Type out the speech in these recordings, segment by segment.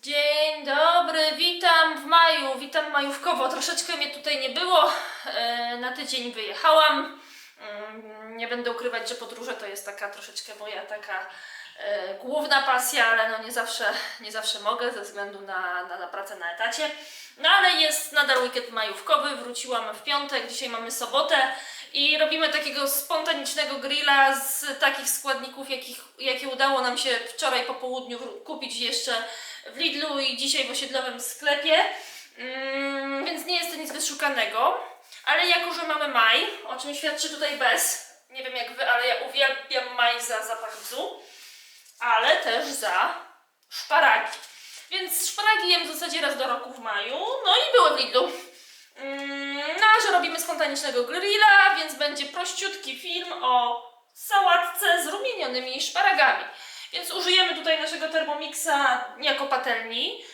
Dzień dobry, witam w maju, witam majówkowo. Troszeczkę mnie tutaj nie było, e, na tydzień wyjechałam. Mm, Nie będę ukrywać, że podróże to jest taka troszeczkę moja taka e, główna pasja, ale no nie zawsze, nie zawsze mogę ze względu na, na, na pracę na etacie. No ale jest nadal weekend majówkowy, wróciłam w piątek, dzisiaj mamy sobotę i robimy takiego spontanicznego grilla z takich składników, jakich, jakie udało nam się wczoraj po południu kupić jeszcze w Lidlu i dzisiaj w osiedlowym sklepie. Mm, więc nie jest to nic wyszukanego, ale jako, że mamy maj, o czym świadczy tutaj bez, nie wiem jak wy, ale ja uwielbiam maj za zapach bzu, ale też za szparagi. Więc szparagi jem w zasadzie raz do roku w maju, no i były w Lidlu. Mm, No, że robimy spontanicznego grilla, więc będzie prościutki film o sałatce z rumienionymi szparagami. Więc użyjemy tutaj naszego Thermomixa jako patelni.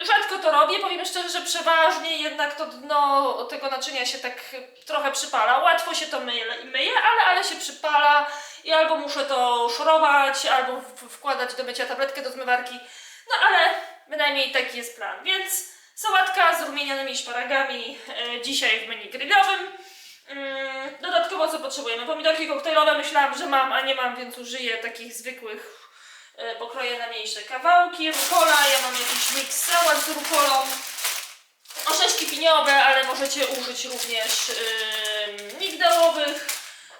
Y, Rzadko to robię, powiem szczerze, że przeważnie jednak to dno tego naczynia się tak trochę przypala. Łatwo się to myje, myje ale, ale się przypala i albo muszę to szorować, albo wkładać do mycia tabletkę do zmywarki. No ale bynajmniej taki jest plan. Więc sałatka z rumienionymi szparagami e, dzisiaj w menu grillowym. Mm, Dodatkowo co potrzebujemy? Pomidorki koktajlowe myślałam, że mam, a nie mam, więc użyję takich zwykłych e, pokroję na mniejsze kawałki. Rukola, ja mam jakiś miks sałat z rukolą. Orzeszki piniowe, ale możecie użyć również yy, migdałowych,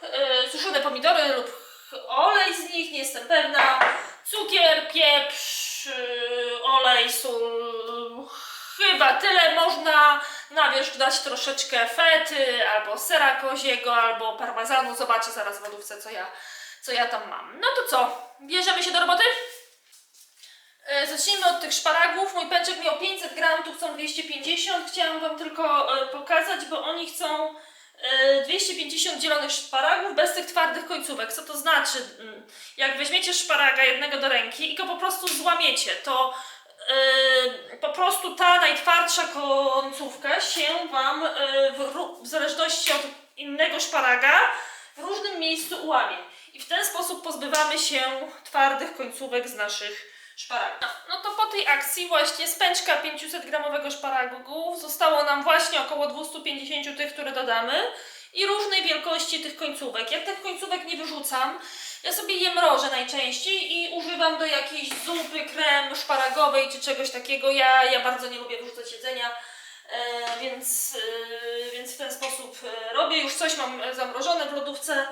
yy, suszone pomidory lub olej z nich, nie jestem pewna. Cukier, pieprz, yy, olej, sól. Chyba tyle można na wierzch dać troszeczkę fety, albo sera koziego, albo parmezanu. Zobaczę zaraz w lodówce, co ja, co ja tam mam. No to co? Bierzemy się do roboty? E, Zacznijmy od tych szparagów. Mój pęczek miał 500 gram, tu chcą 250. Chciałam Wam tylko e, pokazać, bo oni chcą e, 250 zielonych szparagów bez tych twardych końcówek. Co to znaczy? Mm, Jak weźmiecie szparaga jednego do ręki i go po prostu złamiecie, to e, po prostu ta najtwardsza końcówka się Wam e, w, w zależności od innego szparaga w różnym miejscu ułamie. I w ten sposób pozbywamy się twardych końcówek z naszych szparagów. No, no to po tej akcji właśnie z pęczka 500 gramowego szparagów zostało nam właśnie około 250 tych, które dodamy i różnej wielkości tych końcówek. Jak tych końcówek nie wyrzucam, ja sobie je mrożę najczęściej i używam do jakiejś zupy, krem szparagowej czy czegoś takiego. Ja, ja bardzo nie lubię wyrzucać jedzenia. E, więc, e, więc w ten sposób e, robię. Już coś mam zamrożone w lodówce.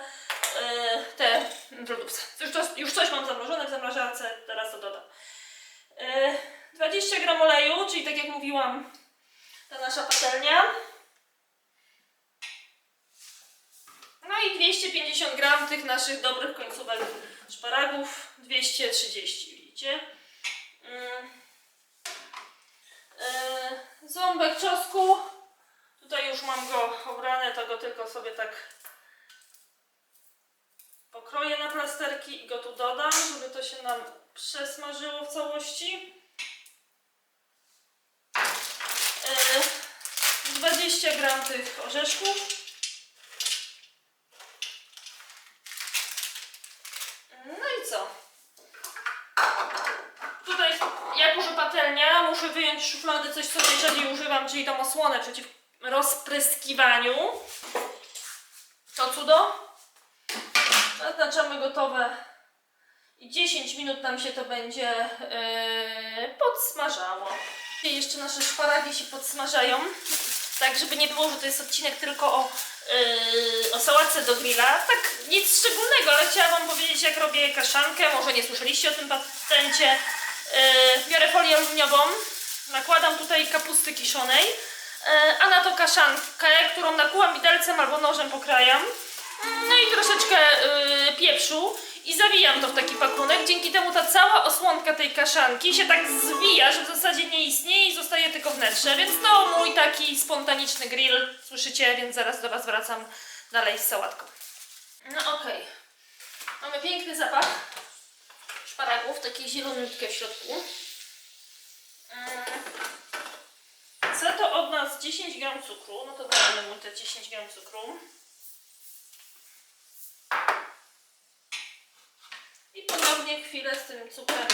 E, te w lodówce. Już, to, już coś mam zamrożone w zamrażarce, teraz to dodam. E, 20 gram oleju, czyli tak jak mówiłam, ta nasza patelnia. No i 250 gram tych naszych dobrych końcówek szparagów. 230, widzicie? Mm. E, Ząbek czosnku. Tutaj już mam go obrane, to go tylko sobie tak pokroję na plasterki i go tu dodam, żeby to się nam przesmażyło w całości. E, 20 gram tych orzeszków. No i co? Tutaj, jak użę patelnia, muszę wyjąć szuflady coś, co najrzadziej używam, czyli tą osłonę przeciw rozpryskiwaniu. To cudo. Zaznaczamy gotowe. I 10 minut nam się to będzie yy, podsmażało. I jeszcze nasze szparagi się podsmażają. Tak, żeby nie było, że to jest odcinek tylko o, yy, o sałatce do grilla. Tak, nic szczególnego, ale chciałam Wam powiedzieć, jak robię kaszankę. Może nie słyszeliście o tym patencie. Yy, biorę folię aluminiową, nakładam tutaj kapusty kiszonej, yy, a na to kaszankę, którą nakłułam widelcem albo nożem pokrajam. No i troszeczkę yy, pieprzu i zawijam to w taki pakunek. Dzięki temu ta cała osłonka tej kaszanki się tak zwija, że w zasadzie nie istnieje i zostaje tylko wnętrze. Więc to mój taki spontaniczny grill. Słyszycie, więc zaraz do Was wracam dalej z sałatką. No okej. Mamy piękny zapach szparagów, takie zielonutkie w środku. Mm. Chcę to od nas 10 gram cukru, no to damy mu te 10 gram cukru. I ponownie chwilę z tym cukrem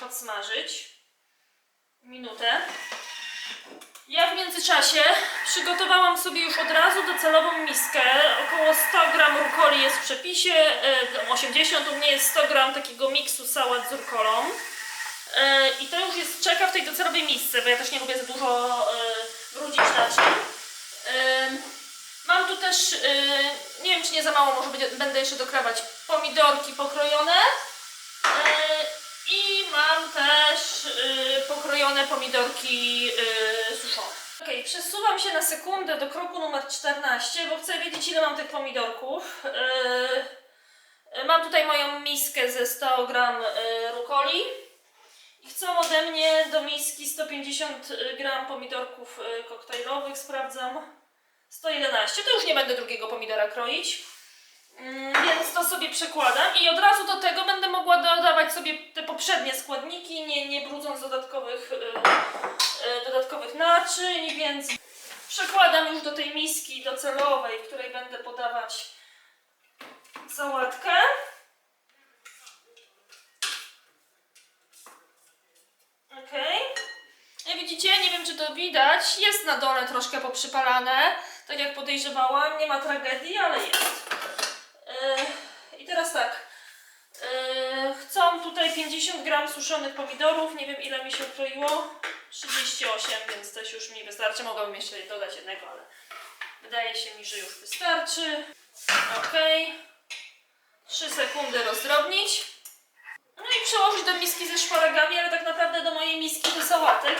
podsmażyć. minutę. Ja w międzyczasie przygotowałam sobie już od razu docelową miskę. Około 100 gram rukoli jest w przepisie, e, 80 u mnie jest 100 gram takiego miksu sałat z rukolą. E, I to już jest czeka w tej docelowej misce, bo ja też nie lubię za dużo e, brudzić naczyń. E, Mam tu też, e, nie wiem czy nie za mało, może będę jeszcze dokrawać pomidorki pokrojone. I mam też pokrojone pomidorki suszone. Ok, przesuwam się na sekundę do kroku numer 14, bo chcę wiedzieć ile mam tych pomidorków. Mam tutaj moją miskę ze 100 gram rukoli. I chcą ode mnie do miski 150 gram pomidorków y, koktajlowych, sprawdzam. 111, to już nie będę drugiego pomidora kroić. Mm, Więc to sobie przekładam i od razu do tego będę mogła dodawać sobie te poprzednie składniki, nie, nie brudząc dodatkowych, y, y, dodatkowych naczyń, więc przekładam już do tej miski docelowej, w której będę podawać sałatkę. Okej. Jak widzicie, nie wiem czy to widać, jest na dole troszkę poprzypalane, tak jak podejrzewałam, nie ma tragedii, ale jest. Yy, I teraz tak, yy, chcą tutaj 50 gram suszonych pomidorów, nie wiem ile mi się ukroiło, 38, więc też już mi wystarczy, mogłabym jeszcze dodać jednego, ale wydaje się mi, że już wystarczy. Okej. 3 sekundy rozdrobnić. No i przełożyć do miski ze szparagami, ale tak naprawdę do mojej miski do sałatek.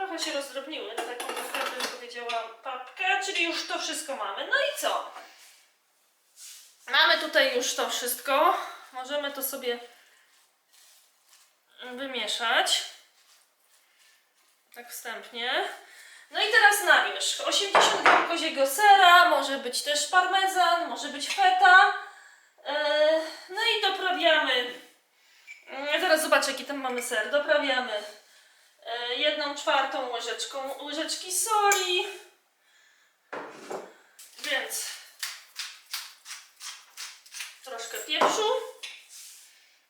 Trochę się rozdrobniły na taką naprawdę bym powiedziała papkę, czyli już to wszystko mamy. No i co? Mamy tutaj już to wszystko. Możemy to sobie wymieszać. Tak wstępnie. No i teraz na wierzch. 80 gram koziego sera, może być też parmezan, może być feta. Yy, No i doprawiamy. Yy, Zaraz zobaczę, jaki tam mamy ser. Doprawiamy yy, jedną czwartą łyżeczką łyżeczki soli. Więc troszkę pieprzu.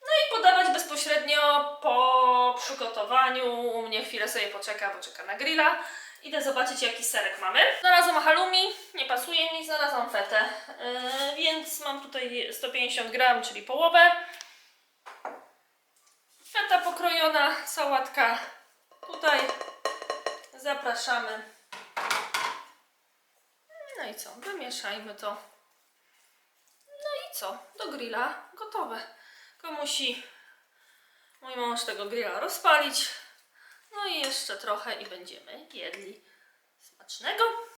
No i podawać bezpośrednio po przygotowaniu. U mnie chwilę sobie poczeka, bo czeka na grilla. Idę zobaczyć jaki serek mamy. Znalazłam halloumi, nie pasuje mi, znalazłam fetę. Yy, więc mam tutaj 150 gram, czyli połowę. Feta pokrojona, sałatka tutaj. Zapraszamy. No i co? Wymieszajmy to. No i co? Do grilla gotowe. Tylko musi mój mąż tego grilla rozpalić. No i jeszcze trochę i będziemy jedli. Smacznego!